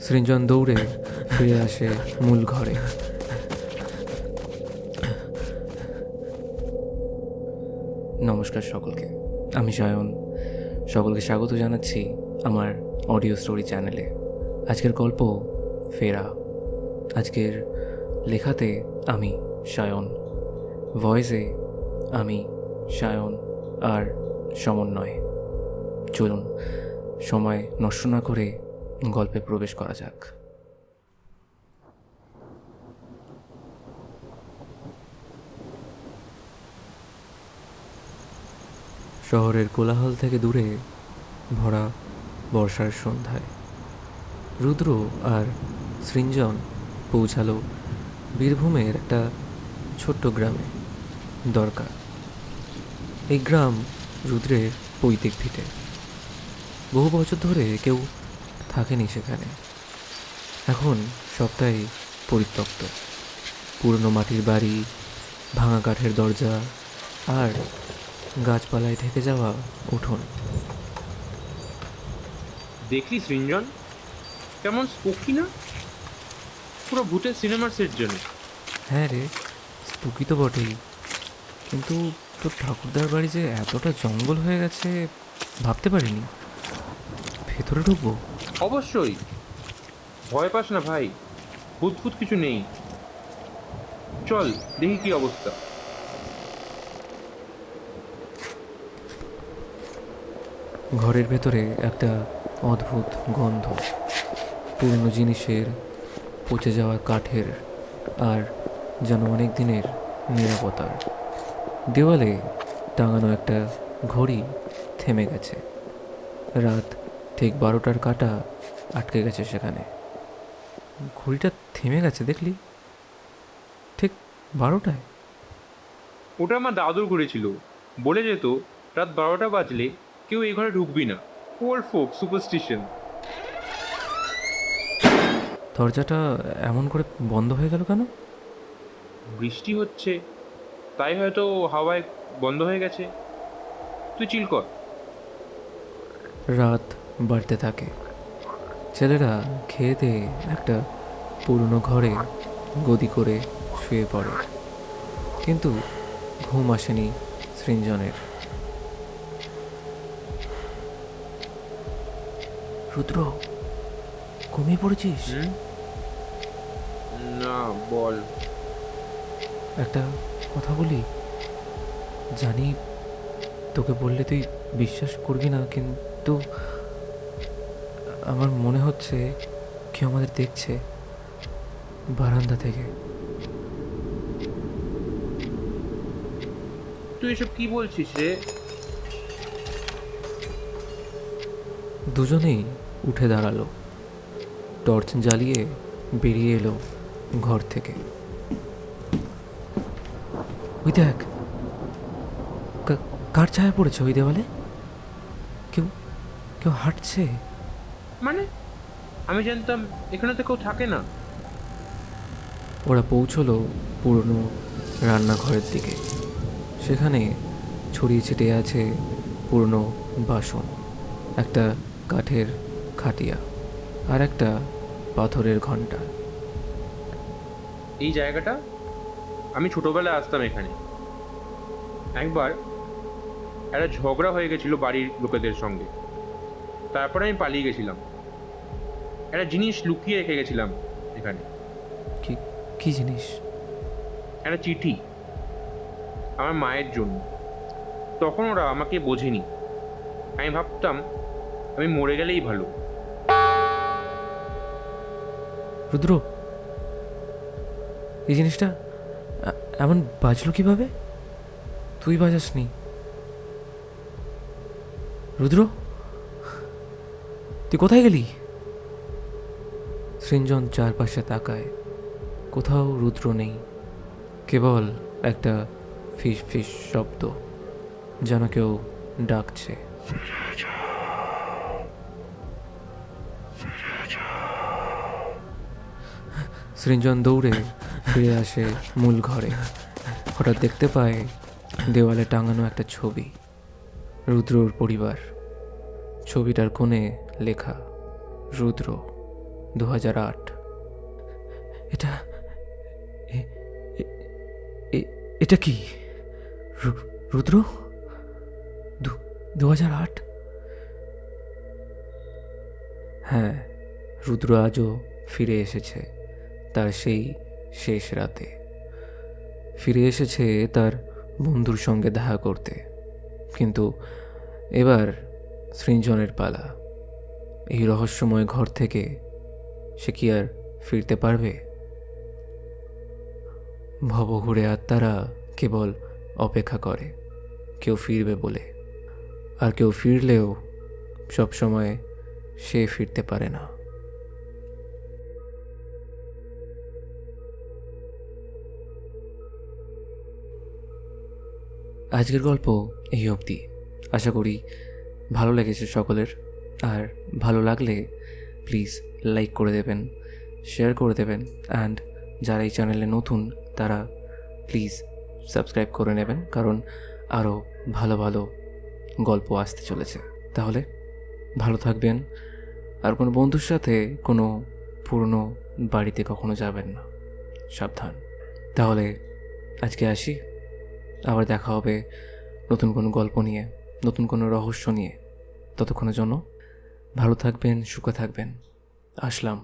সৃঞ্জন দৌড়ে ফিরে আসে মূল ঘরে। নমস্কার সকলকে। আমি সায়ন। সকলকে স্বাগত জানাচ্ছি আমার অডিও স্টোরি চ্যানেলে। আজকের গল্প ফেরা। আজকের লেখাতে আমি সায়ন। ভয়েসে আমি সায়ন আর সমন্বয়। চলুন, সময় নষ্ট না করে গল্পে প্রবেশ করা যাক। শহরের কোলাহল থেকে দূরে ভরা বর্ষার সন্ধ্যায় রুদ্র আর সৃঞ্জন পৌঁছালো বীরভূমের একটা ছোট্ট গ্রামে দরকার এই গ্রাম রুদ্রের পৈতৃক ভিটে। বহু বছর ধরে কেউ থাকেনি সেখানে। এখন সবটাই পরিত্যক্ত। পুরনো মাটির বাড়ি ভাঙা কাঠের দরজা আর গাছপালায় ঢেকে যাওয়া উঠোন। দেখলি সৃঞ্জন? কেমন স্পোকি না? পুরো ভূতের সিনেমার সেট জন্য। হ্যাঁ রে স্পুকি তো বটেই। কিন্তু তোর ঠাকুরদার বাড়ি যে এতটা জঙ্গল হয়ে গেছে ভাবতে পারিনি। ভেতরে ঢুকবো? অবশ্যই। ভয় পাস না ভাই। ভূত ফুত কিছু নেই। চল দেখি কি অবস্থা। ঘরের ভেতরে একটা অদ্ভুত গন্ধ। পুরনো জিনিসের পচে যাওয়া কাঠের আর যেন অনেক দিনের নিরাপত্তার। দেওয়ালে টাঙানো একটা ঘড়ি থেমে গেছে। রাত ঠিক বারোটার কাটা আটকে গেছে সেখানে। ঘড়িটা থেমে গেছে দেখলি? ঠিক বারোটায়। ওটা আমার দাদুর ঘরে ছিল। বলে যেত রাত বারোটা বাজলে কেউ এই ঘরে ঢুকবি না। ওল্ড ফোক সুপারস্টিশন দরজাটা এমন করে বন্ধ হয়ে গেল কেন? বৃষ্টি হচ্ছে তাই হয়তো হাওয়ায় বন্ধ হয়ে গেছে। তুই চিল কর। রাত বাড়তে থাকে। ছেলেরা খেয়ে দিয়ে একটা পুরনো ঘরে গদি করে শুয়ে পড়ে। কিন্তু ঘুম আসেনি সৃঞ্জনের। রুদ্র ঘুমিয়ে পড়েছিস? না বল। একটা কথা বলি। জানি তোকে বললে তুই বিশ্বাস করবি না কিন্তু আমার মনে হচ্ছে কেউ আমাদের দেখছে বারান্দা থেকে। তুই এসব কি বলছিস রে? দুজনেই উঠে দাঁড়াল। টর্চ জ্বালিয়ে বেরিয়ে এলো ঘর থেকে। ওই দেখ কার ছায়া পড়েছে ওই দেওয়ালে? কেউ কেউ হাঁটছে? মানে? আমি জানতাম এখানে তো কেউ থাকে না। ওরা পৌঁছলো পুরনো রান্নাঘরের দিকে। সেখানে ছড়িয়ে ছিটিয়ে আছে পুরনো বাসন একটা কাঠের খাটিয়া আর একটা পাথরের ঘণ্টা। এই জায়গাটা আমি ছোটবেলায় আসতাম এখানে। একবার একটা ঝগড়া হয়ে গেছিল বাড়ির লোকেদের সঙ্গে। তারপরে আমি পালিয়ে গেছিলাম। একটা জিনিস লুকিয়ে রেখে গেছিলাম এখানে। কি কি জিনিস? একটা চিঠি আমার মায়ের জন্য। তখন ওরা আমাকে বোঝেনি। আমি ভাবতাম আমি মরে গেলেই ভালো। রুদ্র এই জিনিসটা এমন বাজলো কীভাবে? তুই বাজাসনি। রুদ্র তুই কোথায় গেলি? সৃঞ্জন চারপাশে তাকায়। কোথাও রুদ্র নেই, কেবল একটা ফিস ফিস শব্দ যেন কেউ ডাকছে। সৃঞ্জন দৌড়ে ফিরে আসে মূল ঘরে। হঠাৎ দেখতে পায় দেওয়ালে টাঙানো একটা ছবি, রুদ্রর পরিবার। ছবিটার কোণে লেখা, রুদ্র। দু হাজার আট। এটা এটা কি? রুদ্র? দু হাজার আট? হ্যাঁ রুদ্র আজও ফিরে এসেছে তার সেই শেষ রাতে। ফিরে এসেছে তার বন্ধুর সঙ্গে দেখা করতে। কিন্তু এবার সৃঞ্জনের পালা। এই রহস্যময় ঘর থেকে সে কি আর ফিরতে পারবে? ভব ভবঘুরে আত্মারা কেবল অপেক্ষা করে, কেউ ফিরবে বলে। আর কেউ ফিরলেও সবসময় সে ফিরতে পারে না। আজকের গল্প এই অবধি। আশা করি ভালো লেগেছে সকলের। আর ভালো লাগলে প্লিজ লাইক করে দেবেন শেয়ার করে দেবেন অ্যান্ড যারা এই চ্যানেলে নতুন, তারা প্লিজ সাবস্ক্রাইব করে নেবেন, কারণ আরও ভালো ভালো গল্প আসতে চলেছে। তাহলে ভালো থাকবেন, আর কোনো বন্ধুর সাথে কোনো পুরনো বাড়িতে কখনো যাবেন না। সাবধান। তাহলে আজকে আসি, আবার দেখা হবে নতুন কোনো গল্প নিয়ে, নতুন কোনো রহস্য নিয়ে। ততক্ষণের জন্য ভালো থাকবেন সুখে থাকবেন। আসলাম।